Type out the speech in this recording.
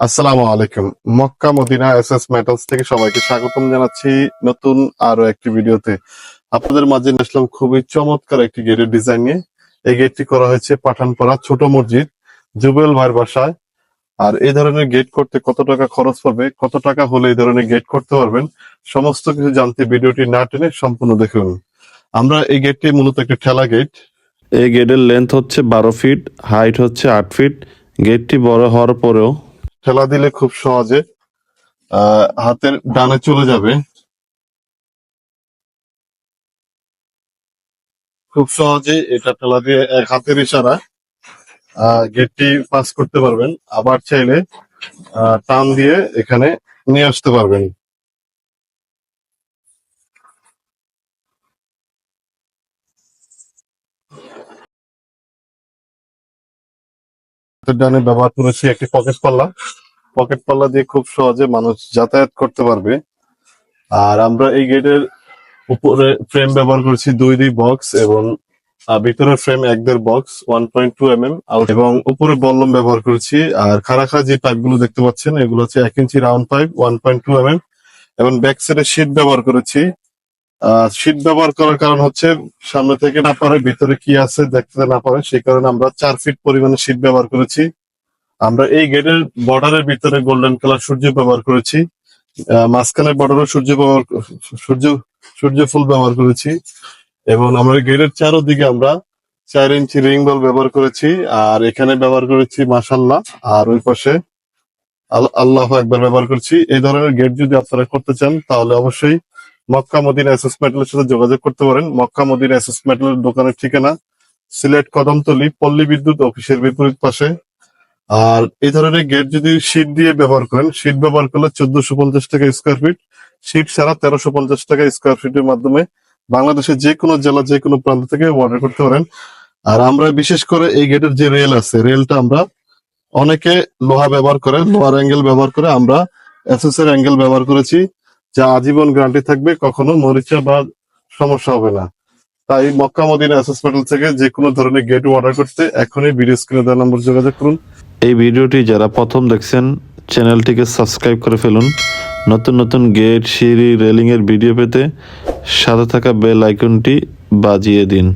আসসালামু আলাইকুম। Makka Madina S S metals থেকে সবাইকে স্বাগতম জানাচ্ছি নতুন আরও একটি ভিডিওতে। আপনাদের মাঝে আসলাম খুবই চমৎকার একটি গেটের ডিজাইন নিয়ে। এই গেটটি করা হয়েছে পাঠানপাড়া ছোট মসজিদ, জুবেল ভাইয়ের বাসায়। আর এই ধরনের গেট করতে কত টাকা খরচ পড়বে? কত টাকা হলে এই ধরনের গেট করতে পারবেন? সমস্ত কিছু জানতে ভিডিওটি না টেনে সম্পূর্ণ দেখুন। আমরা এই গেটটি মূলত একটি ঠেলা গেট এই গেটের লেন্থ হচ্ছে বারো ফিট হাইট হচ্ছে আট ফিট গেটটি বড় হওয়ার পরেও ঠেলা দিলে খুব সহজে হাতের ডানে চলে যাবে। খুব সহজে এটা ঠেলা দিয়ে এক হাতের ইশারা গেটটি পাস করতে পারবেন। আবার চাইলে টান দিয়ে এখানে নিয়ে আসতে পারবেন। ডানে ব্যবহার করেছি একটি পকেট পাল্লা পকেট পাল্লা দিয়ে খুব সহজে মানুষ যাতায়াত করতে পারবে। আর আমরা এই গেটের উপরে ফ্রেম ব্যবহার করেছি দুই দুই বক্স এবং ভিতরের ফ্রেম এক দেড় box one point two M M এবং উপরে বল্লম ব্যবহার করেছি। আর খাড়া যে পাইপগুলো দেখতে পাচ্ছেন, এগুলো হচ্ছে এক inch round pipe one point two M M এবং ব্যাক সাইডে শীট ব্যবহার করেছি। শীট ব্যবহার করার কারণ হচ্ছে সামনে থেকে না পারে, ভিতরে কি আছে দেখতে না পারে, সেই কারণে আমরা চার ফিট পরিমাণে শীট ব্যবহার করেছি। আমরা এই গেটের বর্ডারের ভিতরে গোল্ডেন কালার সূর্য ব্যবহার করেছি। মাঝখানে বর্ডারও সূর্য ব্যবহার সূর্য সূর্য ফুল ব্যবহার করেছি। এবং আমরা গেটের চারোদিকে আমরা চার ইঞ্চি রিং বল ব্যবহার করেছি, আর এখানে ব্যবহার করেছি মাসাল্লাহ আর ওই পাশে আল- আল্লাহ একবার ব্যবহার করছি। এই ধরনের গেট যদি আপনারা করতে চান, তাহলে অবশ্যই মক্কা মদিনা এসএস মেটালের সাথে যোগাযোগ করতে পারেন। মক্কা মদিনা এসএস মেটালের দোকানের ঠিকানা সিলেট কদমতলি পল্লী বিদ্যুৎ অফিসের বিপরীত পাশে। আর এই ধরনের গেট যদি শীট দিয়ে ব্যবহার করেন শীট ব্যবহার করলে চোদ্দশো পঞ্চাশ টাকা স্কোয়ার ফিট শীট ছাড়া তেরোশো পঞ্চাশ টাকা স্কোয়ার ফিটের মাধ্যমে বাংলাদেশের যে কোনো জেলা, যে কোনো প্রান্ত থেকে অর্ডার করতে পারেন। আর আমরা বিশেষ করে এই গেটের যে রেল আছে রেলটা আমরা অনেকে লোহা ব্যবহার করে লোহার অ্যাঙ্গেল ব্যবহার করে আমরা এসএস এর অ্যাঙ্গেল ব্যবহার করেছি। যা আজীবন গ্যারান্টি থাকবে, কখনো মরিচা বা সমস্যা হবে না। তাই মক্কা মদিনা হসপিটাল থেকে যে কোনো ধরনের গেট অর্ডার করতে এখনই ভিডিও স্ক্রিনে দেওয়া নম্বর যোগাযোগ করুন। এই ভিডিওটি যারা প্রথম দেখছেন চ্যানেলটিকে সাবস্ক্রাইব করে ফেলুন। নতুন নতুন গেট সিঁড়ি রেলিংয়ের ভিডিও পেতে সাথে থাকা বেল আইকনটি বাজিয়ে দিন।